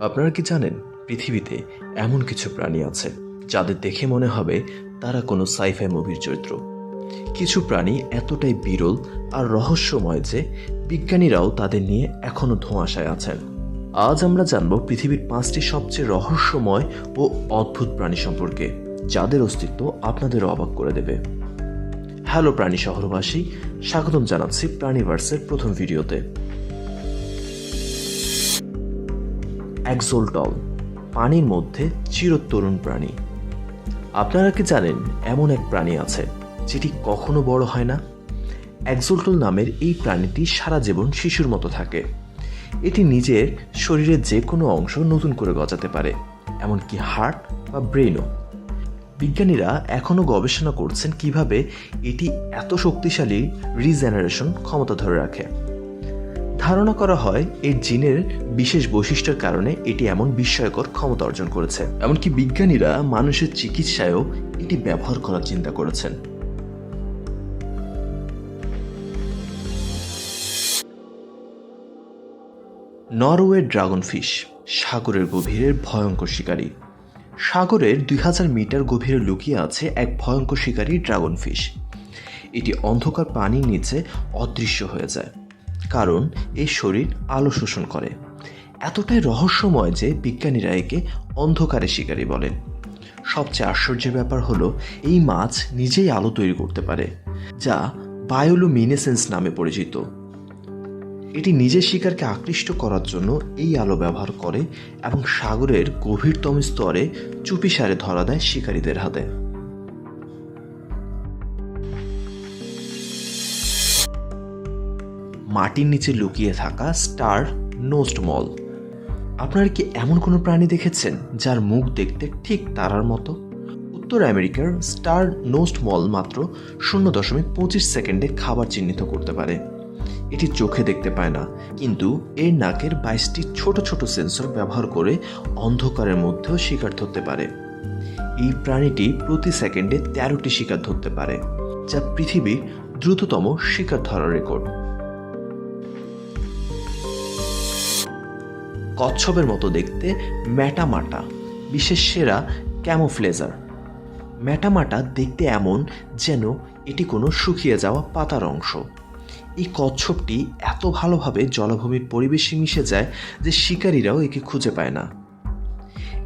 আপনারা কি জানেন, পৃথিবীতে এমন কিছু প্রাণী আছে যাদের দেখে মনে হবে তারা কোনো সাইফাই মুভির চরিত্র। কিছু প্রাণী এতটাই বিরল আর রহস্যময় যে বিজ্ঞানীরাও তাদের নিয়ে এখনও ধোঁয়াশায় আছেন। আজ আমরা জানব পৃথিবীর পাঁচটি সবচেয়ে রহস্যময় ও অদ্ভুত প্রাণী সম্পর্কে, যাদের অস্তিত্ব আপনাদের অবাক করে দেবে। হ্যালো প্রাণী শহরবাসী, স্বাগতম জানাচ্ছি প্রাণীভার্সের প্রথম ভিডিওতে। অ্যাক্সোলটল পানির মধ্যে চিরতরুণ প্রাণী। আপনারা কি জানেন এমন এক প্রাণী আছে যেটি কখনো বড় হয় না? অ্যাক্সোলটল নামের এই প্রাণীটি সারা জীবন শিশুর মতো থাকে। এটি নিজের শরীরের যে কোনো অংশ নতুন করে গজাতে পারে, এমনকি হার্ট বা ব্রেনও বিজ্ঞানীরা এখনও গবেষণা করছেন কীভাবে এটি এত শক্তিশালী রিজেনারেশন ক্ষমতা ধরে রাখে। ধারণা করা হয় এর জিনের বিশেষ বৈশিষ্ট্যের কারণে এটি এমন বিস্ময়কর ক্ষমতা অর্জন করেছে। এমনকি বিজ্ঞানীরা মানুষের চিকিৎসায়ও এটি ব্যবহার করার চিন্তা করেছেন। নরওয়ে ড্রাগনফিশ সাগরের গভীরের ভয়ঙ্কর শিকারী। সাগরের দুই হাজার মিটার গভীরে লুকিয়ে আছে এক ভয়ঙ্কর শিকারী ড্রাগনফিশ এটি অন্ধকার পানির নিচে অদৃশ্য হয়ে যায়। কারণ এর শরীর আলো শোষণ করে। এতটাই রহস্যময় যে বিজ্ঞানীরা একে অন্ধকারে শিকারী বলেন। সবচেয়ে আশ্চর্যের ব্যাপার হলো, এই মাছ নিজেই আলো তৈরি করতে পারে, যা বায়োলুমিনেসেন্স নামে পরিচিত। এটি নিজের শিকারকে আকৃষ্ট করার জন্য এই আলো ব্যবহার করে এবং সাগরের গভীরতম স্তরে চুপিসারে ধরা দেয় শিকারীদের হাতে। মাটির নিচে লুকিয়ে থাকা স্টার নোস্ট মল। আপনারা কি এমন কোনো প্রাণী দেখেছেন যার মুখ দেখতে ঠিক তারার মতো? উত্তর আমেরিকার স্টার নোস্ট মল মাত্র শূন্য দশমিক পঁচিশ সেকেন্ডে খাবার চিহ্নিত করতে পারে। এটি চোখে দেখতে পায় না, কিন্তু এর নাকের বাইশটি ছোট ছোট সেন্সর ব্যবহার করে অন্ধকারের মধ্যেও শিকার ধরতে পারে। এই প্রাণীটি প্রতি সেকেন্ডে তেরোটি শিকার ধরতে পারে, যা পৃথিবীর দ্রুততম শিকার ধরার রেকর্ড। কচ্ছপের মতো দেখতে ম্যাটামাটা, বিশেষ সেরা ক্যামোফ্লেজার। ম্যাটামাটা দেখতে এমন যেন এটি কোনো শুকিয়ে যাওয়া পাতার অংশ। এই কচ্ছপটি এত ভালোভাবে জলাভূমির পরিবেশে মিশে যায় যে শিকারীরাও একে খুঁজে পায় না।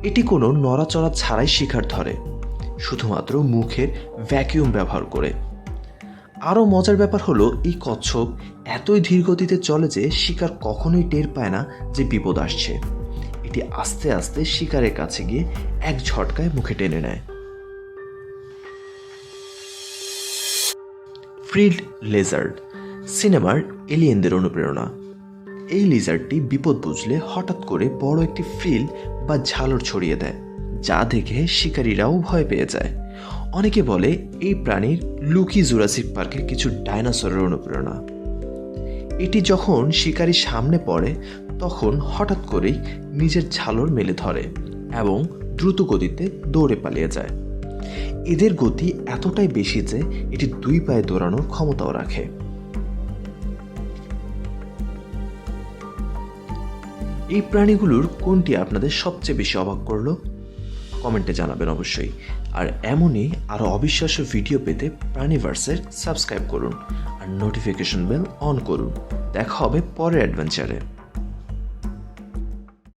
এটি কোনো নড়াচড়া ছাড়াই শিকার ধরে, শুধুমাত্র মুখের ভ্যাকিউম ব্যবহার করে। আরও মজার ব্যাপার হলো, এই কচ্ছপ এতই ধীর গতিতে চলে যে শিকার কখনোই টের পায় না যে বিপদ আসছে। এটি আস্তে আস্তে শিকারের কাছে গিয়ে এক ঝটকায় মুখে টেনে নেয়। ফ্রিল্ড লেজার্ড সিনেমার এলিয়েনদের অনুপ্রেরণা। এই লিজার্ডটি বিপদ বুঝলে হঠাৎ করে বড় একটি ফ্রিল বা ঝালর ছড়িয়ে দেয়, যা দেখে শিকারীরাও ভয় পেয়ে যায়। অনেকে বলে এই প্রাণীর লুকি জুরাসিক পার্কের কিছু ডাইনোসরের অনুপ্রেরণা। এটি যখন শিকারীর সামনে পড়ে, তখন হঠাৎ করেই নিজের ঝালর মেলে ধরে এবং দ্রুত গতিতে দৌড়ে পালিয়ে যায়। এদের গতি এতটাই বেশি যে এটি দুই পায়ে দৌড়ানোর ক্ষমতাও রাখে। এই প্রাণীগুলোর কোনটি আপনাদের সবচেয়ে বেশি অবাক করল? কমেন্টে জানাবেন অবশ্যই। আর এমনই আরও অবিশ্বাস্য ভিডিও পেতে প্রাণীভার্সের সাবস্ক্রাইব করুন। আর নোটিফিকেশন বেল অন করুন। দেখা হবে পরের অ্যাডভেঞ্চারে